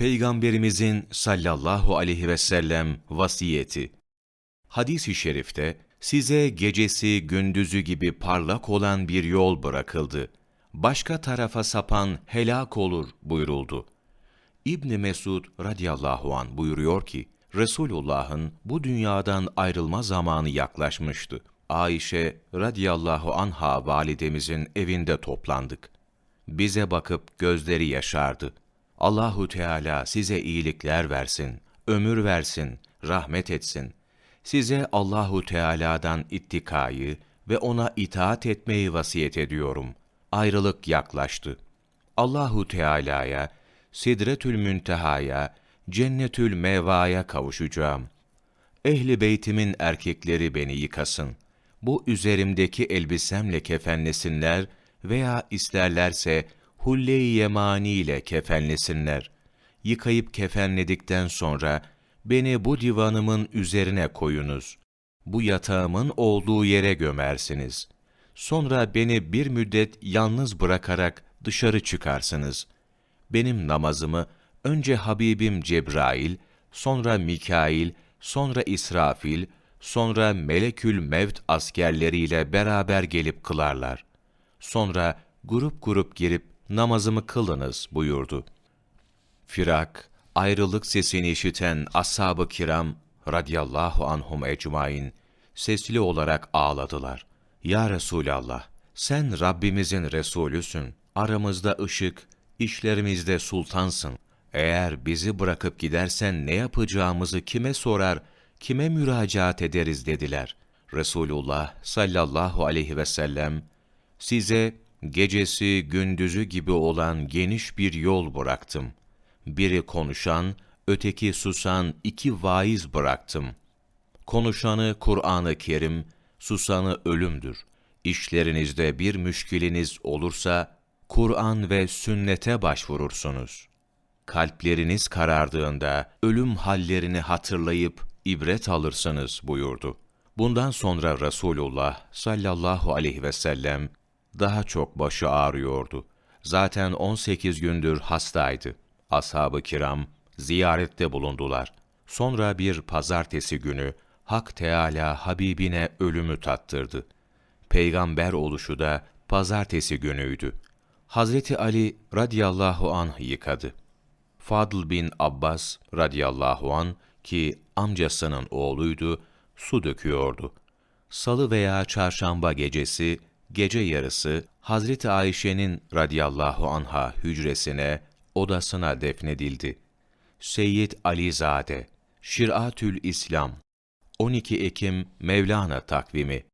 Peygamberimizin sallallahu aleyhi ve sellem vasiyeti. Hadis-i şerifte size gecesi gündüzü gibi parlak olan bir yol bırakıldı. Başka tarafa sapan helak olur buyuruldu. İbn Mesud radıyallahu an buyuruyor ki Resulullah'ın bu dünyadan ayrılma zamanı yaklaşmıştı. Ayşe radıyallahu anha validemizin evinde toplandık. Bize bakıp gözleri yaşardı. Allahu Teala size iyilikler versin, ömür versin, rahmet etsin. Size Allahu Teala'dan ittikayı ve ona itaat etmeyi vasiyet ediyorum. Ayrılık yaklaştı. Allahu Teala'ya, Sidretül Münteha'ya, Cennetül Meva'ya kavuşacağım. Ehli beytimin erkekleri beni yıkasın. Bu üzerimdeki elbisemle kefenlesinler veya isterlerse hulle-i yemani ile kefenlesinler. Yıkayıp kefenledikten sonra beni bu divanımın üzerine koyunuz. Bu yatağımın olduğu yere gömersiniz. Sonra beni bir müddet yalnız bırakarak dışarı çıkarsınız. Benim namazımı önce Habibim Cebrail, sonra Mikail, sonra İsrafil, sonra Melekül Mevt askerleriyle beraber gelip kılarlar. Sonra grup grup girip namazımı kılınız buyurdu. Firak, ayrılık sesini işiten ashab-ı kiram radiyallahu anhum ecmain sesli olarak ağladılar. Ya Resulallah, sen Rabbimizin Resulüsün, aramızda ışık, işlerimizde sultansın. Eğer bizi bırakıp gidersen ne yapacağımızı kime sorar, kime müracaat ederiz dediler. Resulullah sallallahu aleyhi ve sellem, size gecesi gündüzü gibi olan geniş bir yol bıraktım. Biri konuşan, öteki susan iki vaiz bıraktım. Konuşanı Kur'an-ı Kerim, susanı ölümdür. İşlerinizde bir müşkiliniz olursa, Kur'an ve sünnete başvurursunuz. Kalpleriniz karardığında ölüm hallerini hatırlayıp ibret alırsınız buyurdu. Bundan sonra Resulullah sallallahu aleyhi ve sellem daha çok başı ağrıyordu. Zaten 18 gündür hastaydı. Ashab-ı kiram ziyarette bulundular. Sonra bir pazartesi günü Hak Teala Habibine ölümü tattırdı. Peygamber oluşu da pazartesi günüydü. Hazreti Ali radıyallahu anh yıkadı. Fadl bin Abbas radıyallahu an ki amcasının oğluydu, su döküyordu. Salı veya çarşamba gecesi, gece yarısı Hazreti Ayşe'nin radıyallahu anha hücresine, odasına defnedildi. Seyyid Alizade, Şiratül İslam, 12 Ekim Mevlana takvimi